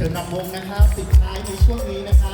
เชิญนำวงนะครับปิดท้ายในช่วงนี้นะครับ